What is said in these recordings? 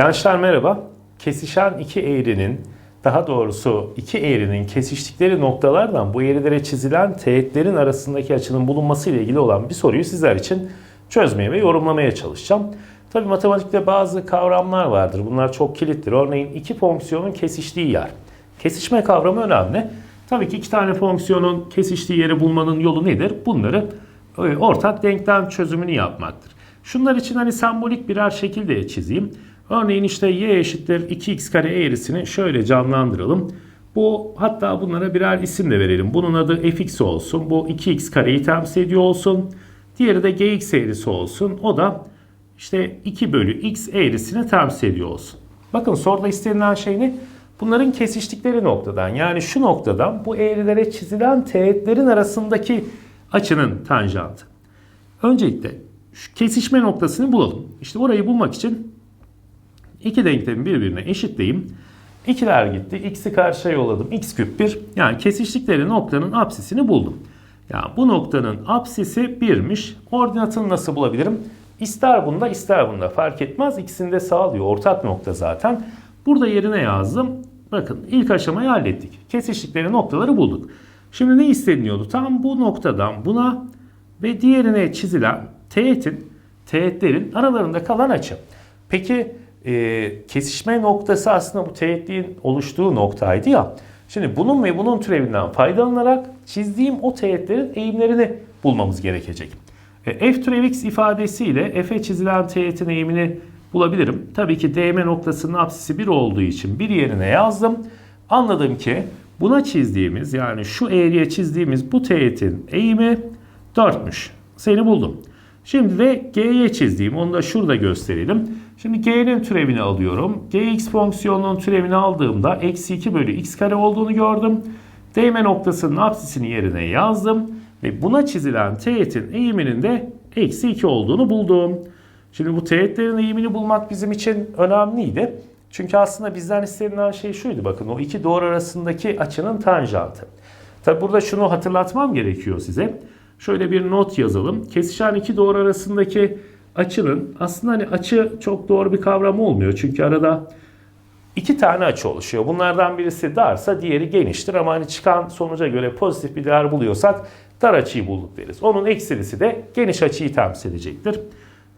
Gençler merhaba. Kesişen iki eğrinin, daha doğrusu iki eğrinin kesiştikleri noktalardan bu eğrilere çizilen teğetlerin arasındaki açının bulunması ile ilgili olan bir soruyu sizler için çözmeye ve yorumlamaya çalışacağım. Tabi matematikte bazı kavramlar vardır. Bunlar çok kilittir. Örneğin iki fonksiyonun kesiştiği yer. Kesişme kavramı önemli. Tabii ki iki tane fonksiyonun kesiştiği yeri bulmanın yolu nedir? Bunları e, ortak denklem çözümünü yapmaktır. Şunlar için hani sembolik birer şekilde çizeyim. Örneğin işte y eşittir 2x kare eğrisini şöyle canlandıralım. Bu hatta bunlara birer isim de verelim. Bunun adı fx olsun. Bu 2x kareyi temsil ediyor olsun. Diğeri de gx eğrisi olsun. O da işte 2 bölü x eğrisini temsil ediyor olsun. Bakın soruda istenilen şey ne? Bunların kesiştikleri noktadan yani şu noktadan bu eğrilere çizilen teğetlerin arasındaki açının tanjantı. Öncelikle şu kesişme noktasını bulalım. İşte orayı bulmak için iki denklemi birbirine eşitleyeyim. İkiler gitti. X'i karşıya yolladım. X küp 1. Yani kesiştikleri noktanın apsisini buldum. Yani bu noktanın apsisi 1'miş. Ordinatını nasıl bulabilirim? İster bunda ister bunda fark etmez. İkisini de sağlıyor. Ortak nokta zaten. Burada yerine yazdım. Bakın ilk aşamayı hallettik. Kesiştikleri noktaları bulduk. Şimdi ne isteniyordu? Tam bu noktadan buna ve diğerine çizilen teğetin, teğetlerin aralarında kalan açı. Peki e, kesişme noktası aslında bu teğetliğin oluştuğu noktaydı ya. Şimdi bunun ve bunun türevinden faydalanarak çizdiğim o teğetlerin eğimlerini bulmamız gerekecek. E, f türev x ifadesiyle f'e çizilen teğetin eğimini bulabilirim. Tabii ki DM noktasının apsisi 1 olduğu için bir yerine yazdım. Anladım ki buna çizdiğimiz yani şu eğriye çizdiğimiz bu teğetin eğimi 4'müş. Seni buldum. Şimdi de G'ye çizdiğim onu da şurada gösterelim. Şimdi G'nin türevini alıyorum. Gx fonksiyonunun türevini aldığımda eksi 2 bölü x kare olduğunu gördüm. DM noktasının apsisini yerine yazdım. Ve buna çizilen teğetin eğiminin de eksi 2 olduğunu buldum. Şimdi bu teğetlerin eğimini bulmak bizim için önemliydi. Çünkü aslında bizden istenilen şey şuydu bakın o iki doğru arasındaki açının tanjantı. Tabi burada şunu hatırlatmam gerekiyor size. Şöyle bir not yazalım. Kesişen iki doğru arasındaki açının aslında hani açı çok doğru bir kavram olmuyor. Çünkü arada iki tane açı oluşuyor. Bunlardan birisi darsa diğeri geniştir ama hani çıkan sonuca göre pozitif bir değer buluyorsak dar açıyı bulduk deriz. Onun eksilisi de geniş açıyı temsil edecektir.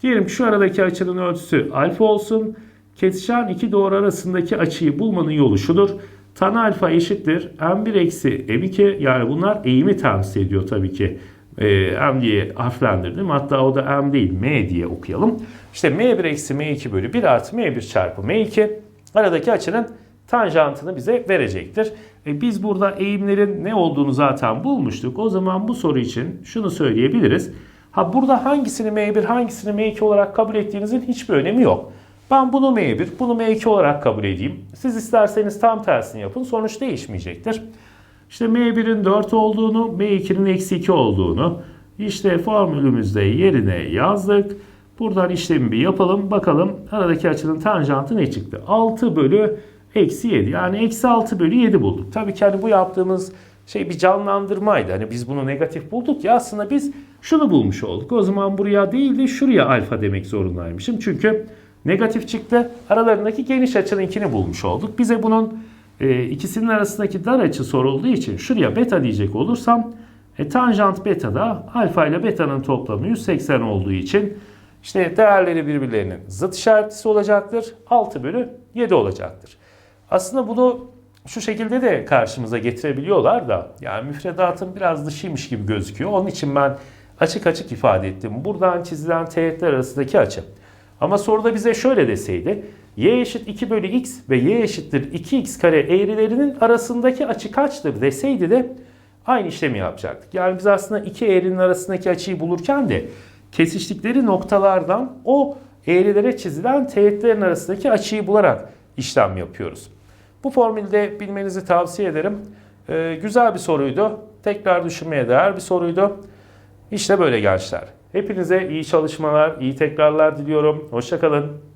Diyelim şu aradaki açının ölçüsü alfa olsun. Kesişen iki doğru arasındaki açıyı bulmanın yolu şudur. Tan alfa eşittir m1 eksi m2 yani bunlar eğimi temsil ediyor tabii ki. Ee, m diye harflendirdim. Hatta o da m değil m diye okuyalım. İşte m1 eksi m2 bölü 1 artı m1 çarpı m2 aradaki açının tanjantını bize verecektir. E biz burada eğimlerin ne olduğunu zaten bulmuştuk. O zaman bu soru için şunu söyleyebiliriz. Ha burada hangisini M1 hangisini M2 olarak kabul ettiğinizin hiçbir önemi yok. Ben bunu M1, bunu M2 olarak kabul edeyim. Siz isterseniz tam tersini yapın. Sonuç değişmeyecektir. İşte M1'in 4 olduğunu, M2'nin eksi 2 olduğunu işte formülümüzde yerine yazdık. Buradan işlemi bir yapalım. Bakalım aradaki açının tanjantı ne çıktı? 6 bölü eksi 7. Yani eksi 6 bölü 7 bulduk. Tabii ki hani bu yaptığımız şey bir canlandırmaydı. Hani biz bunu negatif bulduk ya aslında biz şunu bulmuş olduk. O zaman buraya değil de şuraya alfa demek zorundaymışım. Çünkü negatif çıktı. Aralarındaki geniş açınınkini bulmuş olduk. Bize bunun e, ikisinin arasındaki dar açı sorulduğu için şuraya beta diyecek olursam e, tanjant beta da alfa ile beta'nın toplamı 180 olduğu için işte değerleri birbirlerinin zıt işaretlisi olacaktır. 6 bölü 7 olacaktır. Aslında bunu şu şekilde de karşımıza getirebiliyorlar da yani müfredatın biraz dışıymış gibi gözüküyor. Onun için ben açık açık ifade ettim. Buradan çizilen teğetler arasındaki açı. Ama soruda bize şöyle deseydi y eşit 2 bölü x ve y eşittir 2x kare eğrilerinin arasındaki açı kaçtır deseydi de aynı işlemi yapacaktık. Yani biz aslında iki eğrinin arasındaki açıyı bulurken de kesiştikleri noktalardan o eğrilere çizilen teğetlerin arasındaki açıyı bularak işlem yapıyoruz. Bu formülde bilmenizi tavsiye ederim. Ee, güzel bir soruydu. Tekrar düşünmeye değer bir soruydu. İşte böyle gençler. Hepinize iyi çalışmalar, iyi tekrarlar diliyorum. Hoşçakalın.